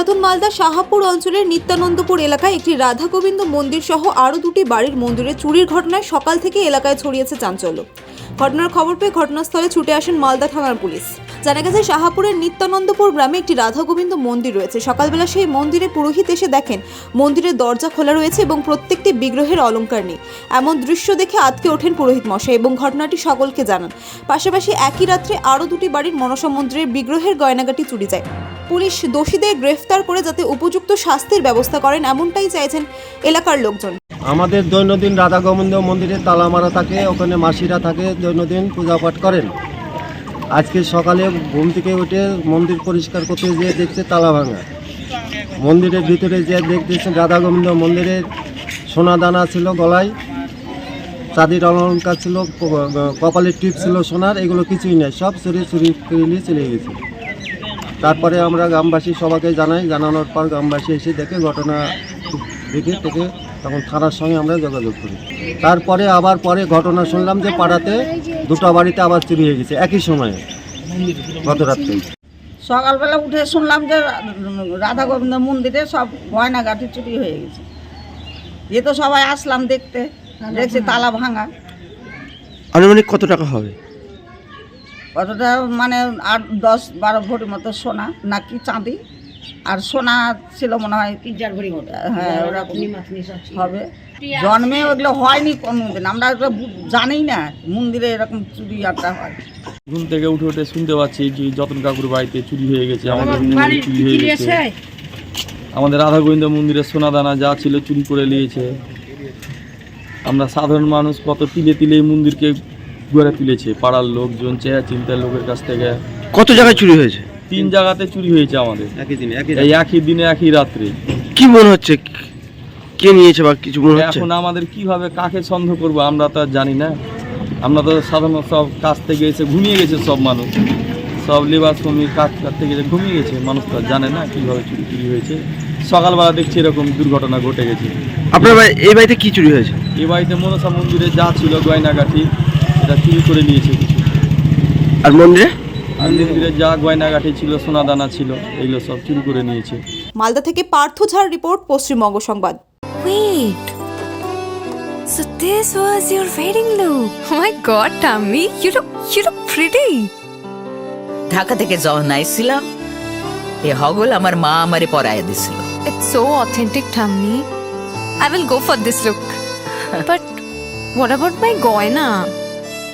পুরাতন মালদা শাহাপুর অঞ্চলের নিত্যানন্দপুর এলাকায় একটি রাধা গোবিন্দ মন্দির সহ আরও দুটি বাড়ির মন্দিরে চুরির ঘটনায় সকাল থেকে এলাকায় ছড়িয়েছে চাঞ্চল্য। ঘটনার খবর পেয়ে ঘটনাস্থলে ছুটে আসেন মালদা থানার পুলিশ। জানা গেছে শাহাপুরের নিত্যানন্দপুর গ্রামে একটি রাধা গোবিন্দ মন্দির রয়েছে। সকালবেলা সেই মন্দিরে পুরোহিত এসে দেখেন, মন্দিরের দরজা খোলা রয়েছে এবং প্রত্যেকটি বিগ্রহের অলংকার নেই। এমন দৃশ্য দেখে আতকে ওঠেন পুরোহিত মশাই এবং ঘটনাটি সকলকে জানান। পাশাপাশি একই রাত্রে আরও দুটি বাড়ির মনসা মন্দিরের বিগ্রহের গয়নাগাটি চুরি যায়। পুলিশ দোষীদের গ্রেফতার করে যাতে উপযুক্ত শাস্তির ব্যবস্থা করেন এমনটাই চাইছেন এলাকার লোকজন। আমাদের দৈনন্দিন রাধা গোবিন্দ মন্দিরে তালা মারা থাকে, ওখানে মাসিরা থাকে, দৈনন্দিন পূজা পাঠ করেন। আজকে সকালে ঘুম থেকে উঠে মন্দির পরিষ্কার করতে যেয়ে দেখছে তালা ভাঙা। মন্দিরের ভিতরে যে দেখতেছেন রাধা গোবিন্দ মন্দিরের সোনা দানা ছিল গলায়, চাঁদির অলঙ্কার ছিল কপালের টিপ ছিল সোনার, এগুলো কিছুই নেই, সব চুরি চুরি নিয়ে চলে গেছে। তারপরে আমরা গ্রামবাসী সবাইকে জানাই, জানানোর পর গ্রামবাসী এসে দেখে ঘটনা দেখে থেকে তখন থানার সঙ্গে আমরা যোগাযোগ করি। তারপরে আবার পরে ঘটনা শুনলাম যে পাড়াতে দুটো বাড়িতে আবার চুরি হয়ে গেছে একই সময়ে। গত রাত্রে। সকালবেলা উঠে শুনলাম যে রাধা গোবিন্দ মন্দিরে সব গয়নাগাটি চুরি হয়ে গেছে। এ তো সবাই আসলাম দেখতে দেখছি তালা ভাঙা। আনুমানিক কত টাকা হবে? কতটা মানে আট দশ বারো ভরি মতো সোনা নাকি চাঁদি। আর সোনা ছিল মনে হয় তিন চার ভরি মতো হ্যাঁ ওরকম হবে। জন্মে ওগুলো হয়নি কোনোদিন। আমরা ওগুলো জানি না মন্দিরে এরকম চুরি আড্ডা হয়। ঘুম থেকে উঠে উঠে শুনতে পাচ্ছি যে যতন কাকুর বাড়িতে চুরি হয়ে গেছে আমাদের মন্দিরে চুরি হয়ে গেছে। আমাদের রাধা গোবিন্দ মন্দিরের সোনা দানা যা ছিল চুরি করে নিয়েছে। আমরা সাধারণ মানুষ কত তিলে তিলে এই মন্দিরকে গড়ে তুলেছে পাড়ার লোকজন চেয়া চিন্তার লোকের কাছ থেকে। কত জায়গায় চুরি হয়েছে? তিন জায়গাতে চুরি হয়েছে আমাদের। একই দিনে একই এই একই দিনে একই রাত্রে। কি মনে হচ্ছে? কে নিয়েছে বা কিছু মনে হচ্ছে? এখন আমাদের কীভাবে কাকে সন্দেহ করব আমরা তো আর জানি না। আমরা তো সাধারণত সব কাজ থেকে এসে ঘুমিয়ে গেছে সব মানুষ। সব লেবার শ্রমিক কাজ করতে গেছে ঘুমিয়ে গেছে। মানুষ তো আর জানে না কীভাবে চুরি চুরি হয়েছে। সকালবেলা দেখছি এরকম দুর্ঘটনা ঘটে গেছে। আপনার বাড়ি এই বাড়িতে কি চুরি হয়েছে? এই বাড়িতে মনসা মন্দিরে যা ছিল গয়নাগাঠি এটা চুরি করে নিয়েছে কিছু। আর মন্দিরে? মন্দিরে যা গয়নাগাঠি ছিল সোনা দানা ছিল এগুলো সব চুরি করে নিয়েছে মালদা থেকে পার্থ ঝাড় রিপোর্ট পশ্চিমবঙ্গ সংবাদ Wait. So this was your wedding look. Oh my god, Tammy, you look you look pretty. Dhaka থেকে যখন আইছিলাম এ হগল আমার মা আমারে পরায় দিছিল It's so authentic, Tammy. I will go for this look. but what about my goina?